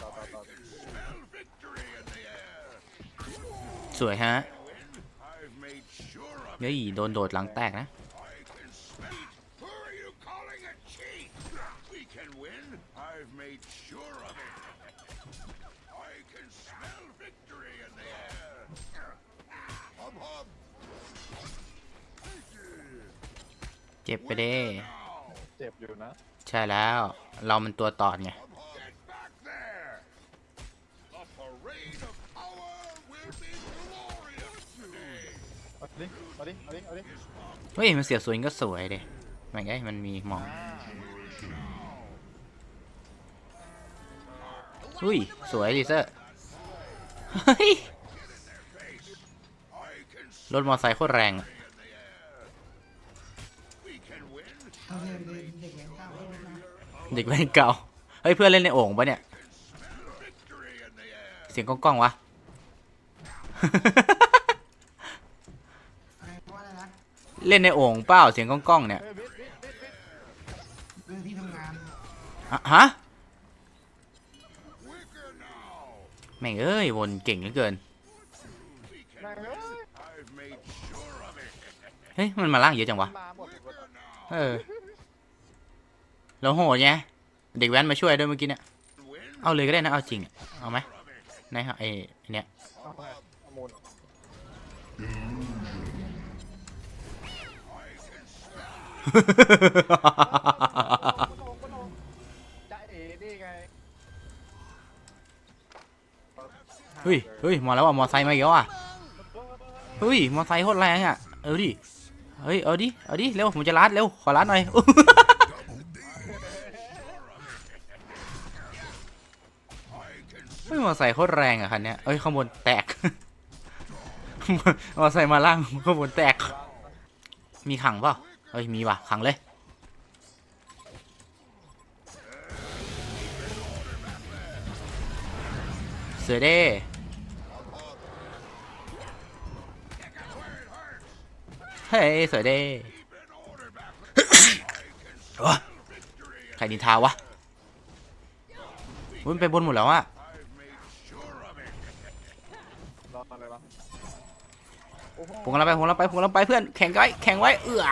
ต่อต่อต่อสวยฮะเฮ้ยโดนโดดหลังแตกนะเจ็บไปเด้เจ็บอยู่นะ ใช่แล้ว เรามันตัวตอดไง ดิเอาดิเอาดิเอาดิเฮ้ยมันเสียสวยก็สวยเด้แม่งไอ้มันมีหมองอุ้ยสวยดิเซอร์เฮ้ยรถมอเตอร์ไซค์โคตรแรงอะเอาเด็กเด็กเด็กแว้นเก้าเล่นะเด็กแว้นเก่าเฮ้ยเพื่อนเล่นในโอ่งปะเนี่ย เสียงก้องๆวะ อะไรว่าอะไรนะ เล่นในโอ่งเปล่าเสียงก้องๆเนี่ยเฮ้ยวิทย์วิทย์วิทย์วิทย์เรื่องที่ทำงานอะฮะ Quicker now. แม่งเอ้ยวนเก่งเหลือเกินแม่งเอ้ย I've made sure of it. เฮ้ยมันมาล่างเยอะจังวะมาหมดหมดเออแล้วโหดไงเด็กแว้นมาช่วยด้วยเมื่อกี้เนี่ย Win. เอาเลยก็ได้นะเอาจริงอะเอาไหมไหนฮะไอ้ไอ้เนี่ย จะเอ๋นี่ไงเฮ้ยเฮ้ยมาแล้วว่ะมอไซค์มาอีกแล้วอะเฮ้ยมอไซค์โคตรแรงอะเออดิเฮ้ยเอาดิเอาดิเร็วผมจะลัดเร็วขอลัดหน่อยเฮ้ยมอไซค์โคตรแรงอะคันเนี้ยเอ้ยข้างบนแตกมอไซค์มาล่างข้างบนแตก มีขังเปล่า เฮ้ย มีว่ะขังเลย เสือเด้เฮ้ย เสือเด้ใครนินทาวะวุ้ยมันไปบนหมดแล้วอะ พุงเราไปพุงเราไปพุงเราไปเพื่อนแข่งไว้แข่งไว้เอือ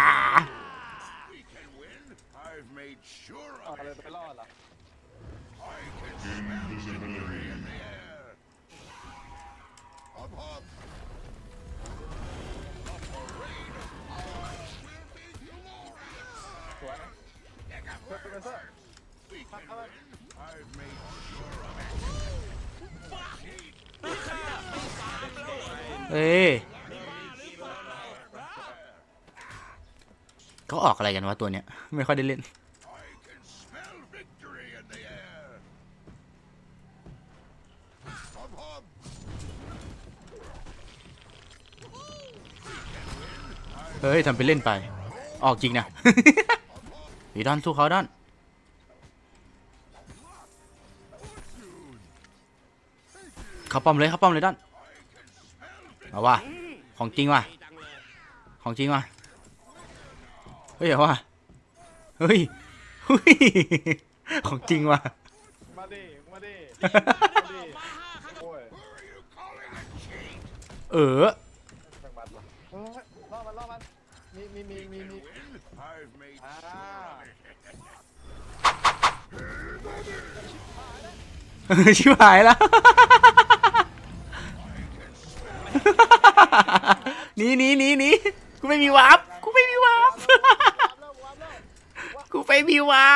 เอ้ เขาออกอะไรกันวะตัวเนี้ย ไม่ค่อยได้เล่น I can smell victory in the air. Hub hub. เฮ้ยทำไปเล่นไป ออกจริงนะวีดอนสู้เขาดอนเขาป้อมเลยเขาป้อมเลยดอนเอาว่ะของจริงว่ะของจริงว่ะเฮ้ยเอาว่ะเฮ้ยเฮ้ย ของจริงว่ะ มาดิมาดิมาดิโอ้ย Who are you calling a cheat? เออ แม่งบัดว่ะเฮ้ยรอมันรอมันมีมีมีมีมี Win. I've made อ่า sure of it. ชิบหายแล้ว หนีหนีหนีหนีกูไม่มีวาร์ปกูไม่มีวาร์ป กูไปมีวา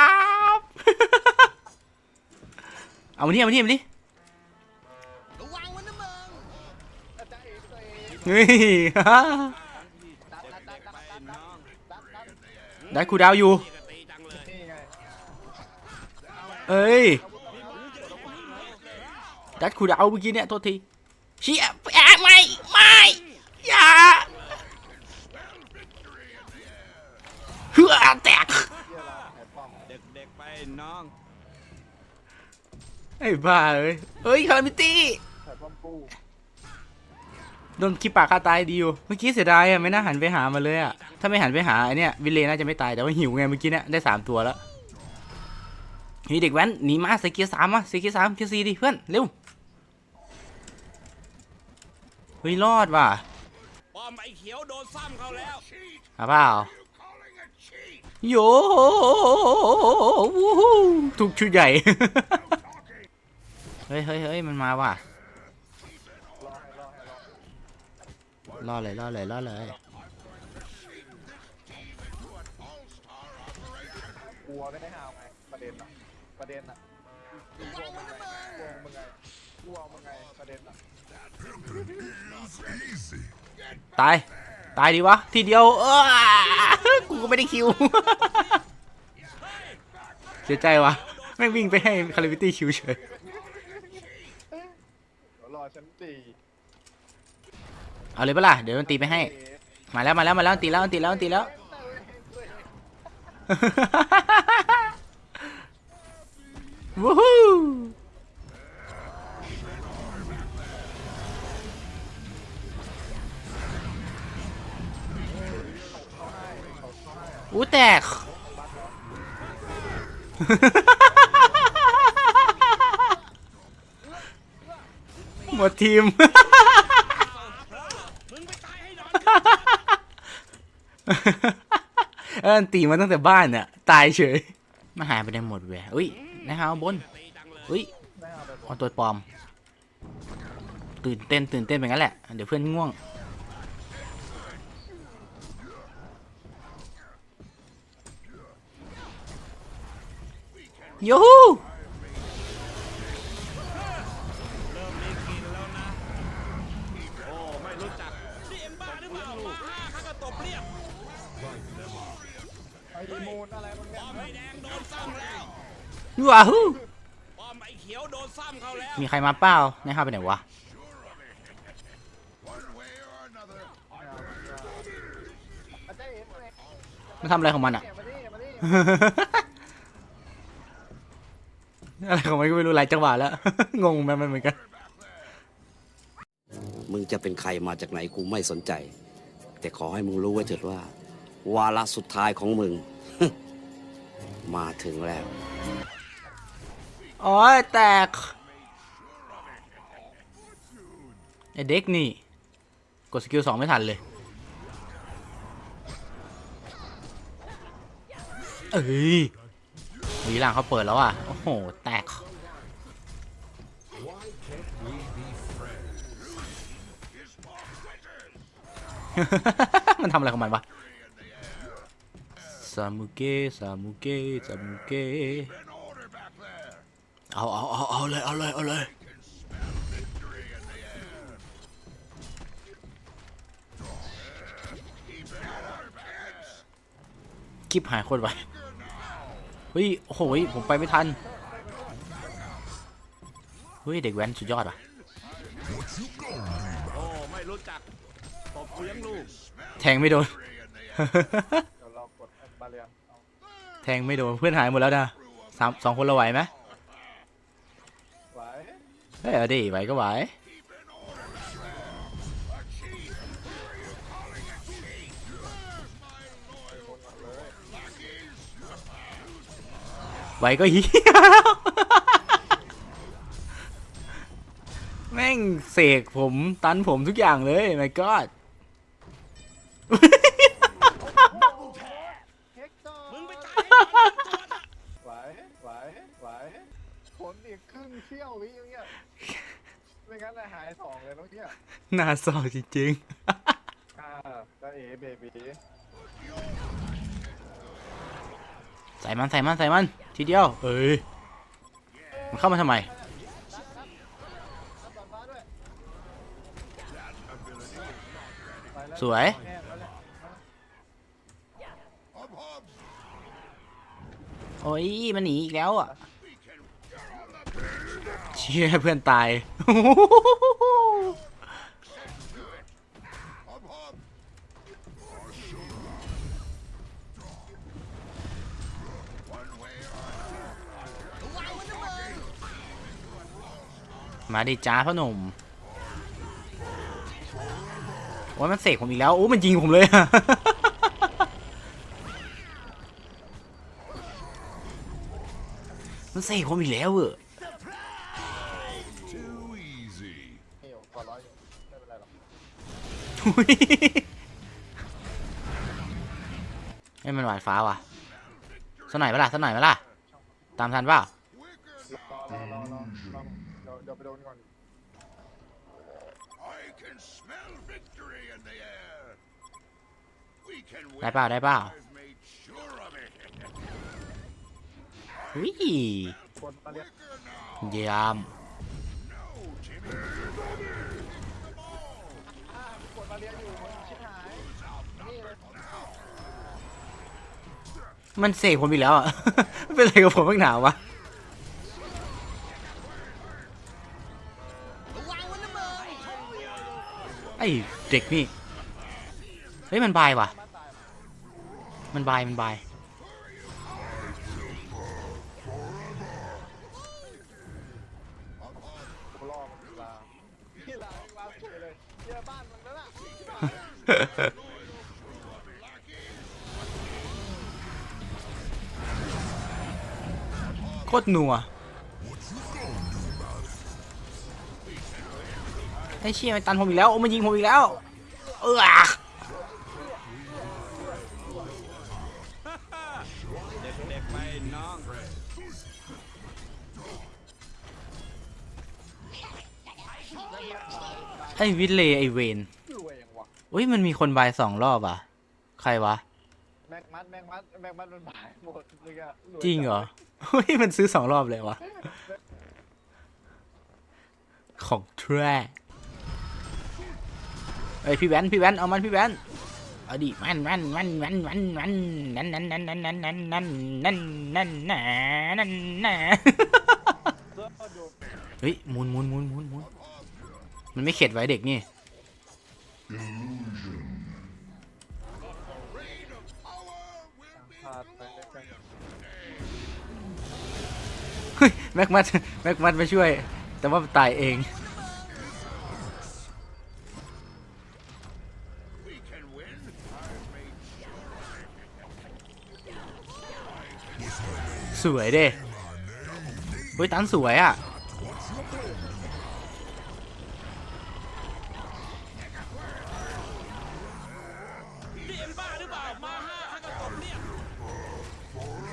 บเอามานี่เอามานี่เอมานี่นี่ได้ครูดาวอยู่ เอ้ยดัดครูดาวเมื่อกี้เนี่ยโทษทีเชี่ยไม่ไม่อย่าเฮือแตก น้องไอ้บ้าเอ้ยเฮ้ยคารามิตี้ไอ้ป้อมกูโดนคิปปากคาตายดีอยู่เมื่อกี้เสียดายอะไม่น่าหันไปหามันเลยอะถ้าไม่หันไปหาไอเนี้ยวิลเลน่าจะไม่ตายแต่ว่าหิวไงเมื่อกี้เนี่ยได้สามตัวแล้วเฮ้ยเด็กแว้นหนีมาใส่เกียร์สามมาใส่เกียร์สามเกียร์สี่ดิเพื่อนเร็วเฮ้ยรอดว่ะป้อมไอ้เขียวโดนซ้ำเขาแล้ว Cheat! เอาเปล่า โยวู้ฮู้ถูกชุดใหญ่ เฮ้ยเฮ้ยเฮ้ยมันมาว่ะรอเลยรอเลยรอเลยกลัวไม่ได้หาวไงประเด็นอะประเด็นอะกลัวมึงไงกลัวมึงไงกลัวมึงไงประเด็นอะตาย ตายดีวะ ทีเดียวเออกูก็ไม่ได้คิว เสียใจวะแม่งวิ่งไปให้คาริบิตี้คิวเฉยเดี๋ยวรอฉันตีเอาเลยปะล่ะเดี๋ยวมันตีไปให้ มาแล้วมาแล้วมาแล้วตีแล้วตีแล้วตีแล้ว วู้ฮู้ อู้แตก หมดทีม เออตีมาตั้งแต่บ้านน่ะตายเฉย มาหายไปได้หมดเว้ยอุ้ยนะฮะบนตีจังเลยอุ้ยเอาไปบอเอาตัวปลอม ตื่นเต้นตื่นเต้นไปงั้นแหละ เดี๋ยวเพื่อนง่วง ยูฮูเริ่มมีกลินแล้วนะโอ้ไม่รู้จักนี่เอ็มบ้าหรือเปล่ามาห้าข้าก็ตบเรียบไอ้ดีมูนอะไรมึงเนี่ยป้อมไอ้แดงโดนซ้ำแล้วว้าวป้อมไอ้เขียวโดนซ้ำเขาแล้วมีใครมาเปล่าในห้าไปไหนวะ One way or another, อาจารย์เอ็มเลยมันทำอะไรของมันอะ เนี่ยมาดิมาดิ อะไรของมันก็ไม่รู้หลายจังหวะแล้ว งงมันเหมือนกัน มึงจะเป็นใครมาจากไหนกูไม่สนใจ แต่ขอให้มึงรู้ไว้เถิดว่า วาระสุดท้ายของมึง มาถึงแล้วโอ้ยแตกไอเด็กนี่ กดสกิลสองไม่ทันเลย เอ้ยวีหลังเขาเปิดแล้วอะโอ้โหแตก มันทำอะไรของมันวะซามุเกะซามุเกะซามุเกะเอาเอาเอาเอาเลยเอาเลยเอาเลยคลิปหายโคตรไวเฮ้ย โอ้โหยผมไปไม่ทัน ฮ้ย เด็กแว้นสุดยอดอะโอ้ไม่รู้จักตบเลี้ยงลูกแทงไม่โดน เดี๋ยวเรากดบาเลียนเอาแทงไม่โดนเพื่อนหายหมดแล้วนะสามสองคนเราไหวไหมไหวเฮ้ยเอาดิไหวก็ไหวไหวก็เฮีย แม่งเสกผมตันผมทุกอย่างเลย my god เฮกเตอร์มึงไปตายให้นอนตัวนะไหวไหวไหวผลอีกครึ่งเที่ยววิอย่างเงี้ยไม่งั้นน่ะหายสองเลยเมื่อกี้น่าเศร้าจริงอ่าก็เอเบบีๆ ใส่มันใส่มันใส่มันทีเดียวเอ้ยมันเข้ามาทำไม สวย โอ้ย มันหนีอีกแล้วอะ เชี่ยเพื่อนตาย มาดิจ้าพ่อหนุ่ม โอ้ยมันเสกผมอีกแล้ว โอ้ มันยิงผมเลยอะมันเซ่ผมอีกแล้วเออ Too easy. นี่อยู่ขอร้อยอยู่ไม่เป็นไรหรอกอุ๊ยให้มันหวาดฟ้าว่ะสักหน่อยปะล่ะสักหน่อยปะล่ะตามทันเปล่ารอรอรอรอรอเดี๋ยวเดี๋ยวไปโดนก่อน ได้เปล่าได้เปล่าวิเยี่ยม No, Jimmy. อ่าคนมาเรียกอยู่มึงชิบหายนี่เลยมันเสกผมอีกแล้วอะ เป็นอะไรกับผมบ้างหนาววะไอเด็กนี่ เฮ้ย มันบายว่ะ มันบาย มันบาย กูรอมันลาพี่ลาลาเฉยเลยเฮียบ้านมันนั่นน่ะโคตรนัว ไอ้เชี่ยมันตันผมอีกแล้ว โอ้มันยิงผมอีกแล้ว เออ ไอ้วิทเลย์ไอเวนรวยยังวะอุ้ยมันมีคนบายสองรอบอะ ใครวะ แม็กมัดแม็กมัดแม็กมัดมันบายหมดเลยอะวยจริงเหรอเฮ้ยมันซื้อสองรอบเลยวะ ของแท้เอ้ยพี่แวนพี่แวนเอามันพี่แวนเอาดิมันมันมันมันมันมันนั่นนั่นนั่นนั่นนั่นนั่นนั่นนั่นนั่นนั่นนั่นนั่นเสื้อดูเฮ้ยหมุนหมุนหมุนหมุนห มันไม่เข็ดไว้เด็กนี่ พาไปใกล้เฮ้ยแม็กมัดแม็กมัดมาช่วย แต่ว่าตายเอง สวยเด้เฮ้ยตันสวยอะ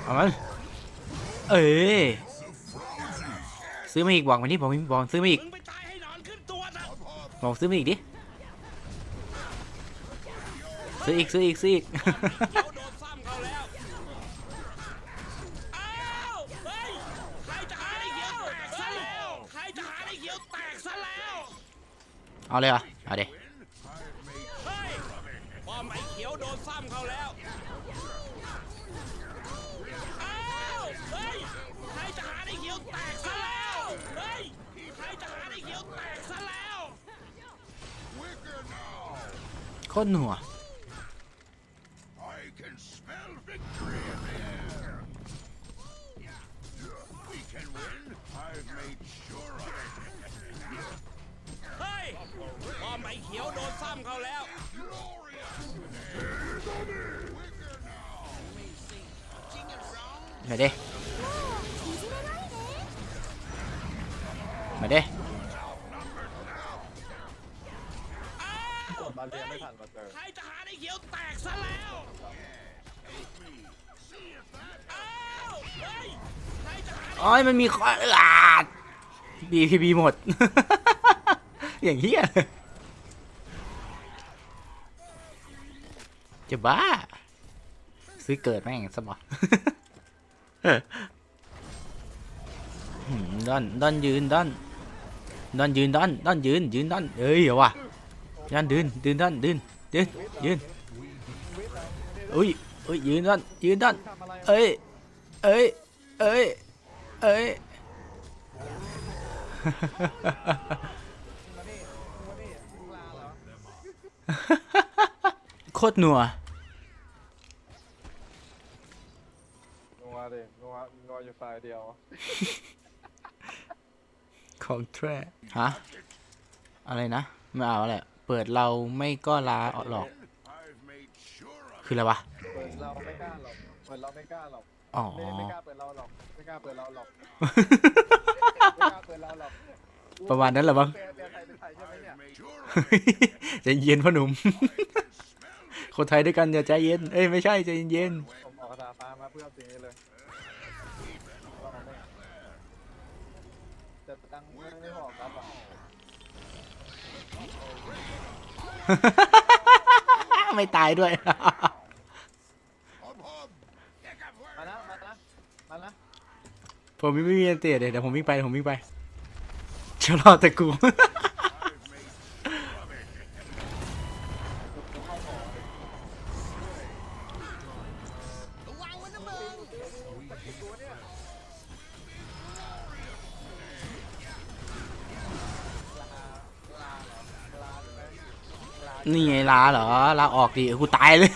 เอามันเอ้ยซื้อมาอีกบอกมาที่บอกบอกซื้อมาอีกมึงไปตายให้หนอนขึ้นตัวนะบอกซื้อมาอีกดิซื้ออีกซื้ออีกซื้ออีกเขาโดนซ้ำเขาแล้วอ้าวเฮ้ยใครจะหาไอ้เขียวแตกซะแล้วใครจะหาไอ้เขียวแตกซะแล้วเอาเลยเหรอเอาเดี๋ยวเฮ้ยพอมไอ้เขียวโดนซ้ำเขาแล้ว made sure of it. เฮ้ยพอมไอ้เขียวโดนซ้ำเขาแล้ว มาเด้มาเด้ ๆกดมาเรียนไม่ทันมาเจอใครจะหาไอ้เขียวแตกซะแล้วอ้าวเฮ้ยใครจะหาโอ้ยมันมีคออาดบีพีบีหมด อย่างเฮียเลยจะบ้า ซื้อเกิดแม่งสมอ หืมดอนดอนยืนดอนดอนยืนดอนดอนยืนยืนดอนเอ้ยเหรอวะ ดอนยืนยืนดอนยืนยืนยืนอุ้ยอุ้ยยืนดอนยืนดอนทำอะไรเอ้ยเอ้ยเอ้ยเอ้ยมานี่มานี่มึงลาเหรอโคตรนัวนัวดินัวนัวอยู่ฝ่ายเดียว ของแท้ฮะ อะไรนะ ไม่เอาอะไร เปิดเราไม่ก็ลาหรอก I've made sure of คืออะไรวะ เปิดเราไม่กล้าหรอก เปิดเราไม่กล้าหรอกอ๋อ ไม่ไม่กล้าเปิดเราหรอก ไม่กล้าเปิดเราหรอก ไม่กล้าเปิดเราหรอกประมาณนั้นเหรอบ้างเปลี่ยนเปลี่ยนไทยเป็นไทยใช่ไหมเนี่ย Made sure of ใจเย็นพ่อหนุ่ม คนไทยด้วยกันอย่าใจเย็น เอ้ยไม่ใช่ใจเย็นผมออกกระดาษฟ้ามาเพื่อสิ่งนี้เลยลองเอาไหมแต่ตังค์ไม่ไม่พอครับอะ ไม่ตายด้วย Hop, hop. Take a มานะมานะมานะผมไม่มีอันเตียเดี๋ยวเดี๋ยวผมวิ่งไปเดี๋ยวผมวิ่งไปเชื่อรอแต่กู เหรอลาออกดิกูตายเลย